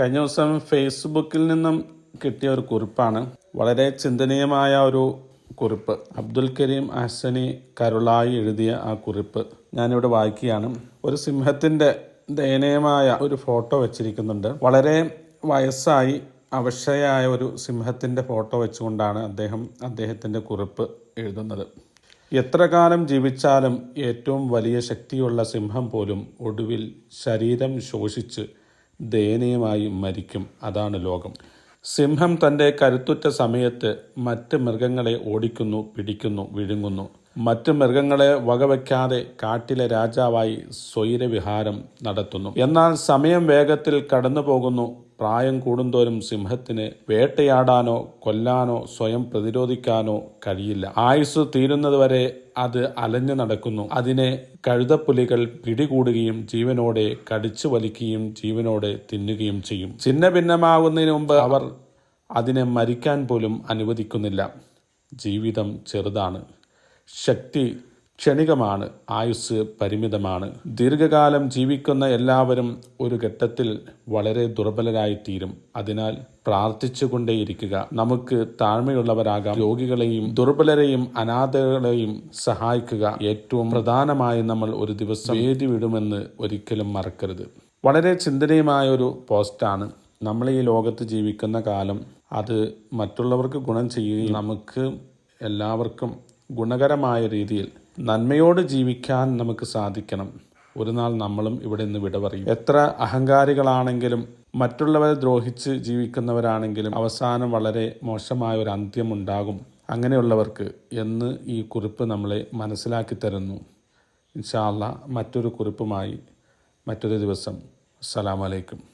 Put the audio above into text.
കഴിഞ്ഞ ദിവസം ഫേസ്ബുക്കിൽ നിന്നും കിട്ടിയ ഒരു കുറിപ്പാണ്. വളരെ ചിന്തനീയമായ ഒരു കുറിപ്പ്. അബ്ദുൽ കരീം അഹ്സനി കരുളായി എഴുതിയ ആ കുറിപ്പ് ഞാനിവിടെ വായിക്കുകയാണ്. ഒരു സിംഹത്തിന്റെ ദയനീയമായ ഒരു ഫോട്ടോ വെച്ചിരിക്കുന്നുണ്ട്. വളരെ വയസ്സായി അവശയായ ഒരു സിംഹത്തിന്റെ ഫോട്ടോ വെച്ചുകൊണ്ടാണ് അദ്ദേഹം അദ്ദേഹത്തിന്റെ കുറിപ്പ് എഴുതുന്നത്. എത്ര കാലം ജീവിച്ചാലും ഏറ്റവും വലിയ ശക്തിയുള്ള സിംഹം പോലും ഒടുവിൽ ശരീരം ശോഷിച്ച് ദയനീയമായി മരിക്കും. അതാണ് ലോകം. സിംഹം തന്റെ കരുത്തുറ്റ സമയത്ത് മറ്റ് മൃഗങ്ങളെ ഓടിക്കുന്നു പിടിക്കുന്നു വിഴുങ്ങുന്നു. മറ്റ് മൃഗങ്ങളെ വകവയ്ക്കാതെ കാട്ടിലെ രാജാവായി സ്വൈരവിഹാരം നടത്തുന്നു. എന്നാൽ സമയം വേഗത്തിൽ കടന്നു പോകുന്നു പ്രായം കൂടുന്തോറും സിംഹത്തിന് വേട്ടയാടാനോ കൊല്ലാനോ സ്വയം പ്രതിരോധിക്കാനോ കഴിയില്ല. ആയുസ് തീരുന്നതുവരെ അത് അലഞ്ഞു നടക്കുന്നു. അതിനെ കഴുതപ്പുലികൾ പിടികൂടുകയും ജീവനോടെ കടിച്ചു വലിക്കുകയും ജീവനോടെ തിന്നുകയും ചെയ്യും. ചിന്ന ഭിന്നമാകുന്നതിന് മുമ്പ് അവർ അതിനെ മരിക്കാൻ പോലും അനുവദിക്കുന്നില്ല. ജീവിതം ചെറുതാണ്. ശക്തി ക്ഷണികമാണ് ആയുസ് പരിമിതമാണ്. ദീർഘകാലം ജീവിക്കുന്ന എല്ലാവരും ഒരു ഘട്ടത്തിൽ വളരെ ദുർബലരായിത്തീരും. അതിനാൽ പ്രാർത്ഥിച്ചുകൊണ്ടേയിരിക്കുക. നമുക്ക് താഴ്മയുള്ളവരാകാം. രോഗികളെയും ദുർബലരെയും അനാഥകളെയും സഹായിക്കുക. ഏറ്റവും പ്രധാനമായി നമ്മൾ ഒരു ദിവസം വേദി വിടുമെന്ന് ഒരിക്കലും മറക്കരുത്. വളരെ ചിന്തനീയമായൊരു പോസ്റ്റാണ്. നമ്മൾ ഈ ലോകത്ത് ജീവിക്കുന്ന കാലം അത് മറ്റുള്ളവർക്ക് ഗുണം ചെയ്യുകയും നമുക്ക് എല്ലാവർക്കും ഗുണകരമായ രീതിയിൽ നന്മയോട് ജീവിക്കാൻ നമുക്ക് സാധിക്കണം. ഒരു നാൾ നമ്മളും ഇവിടെ നിന്ന് വിട പറയും. എത്ര അഹങ്കാരികളാണെങ്കിലും മറ്റുള്ളവരെ ദ്രോഹിച്ച് ജീവിക്കുന്നവരാണെങ്കിലും അവസാനം വളരെ മോശമായ ഒരു അന്ത്യം അന്ത്യമുണ്ടാകും അങ്ങനെയുള്ളവർക്ക് എന്ന് ഈ കുറിപ്പ് നമ്മളെ മനസ്സിലാക്കി തരുന്നു. ഇൻഷാല്ല മറ്റൊരു കുറിപ്പുമായി മറ്റൊരു ദിവസം. അസ്സലാമലൈക്കും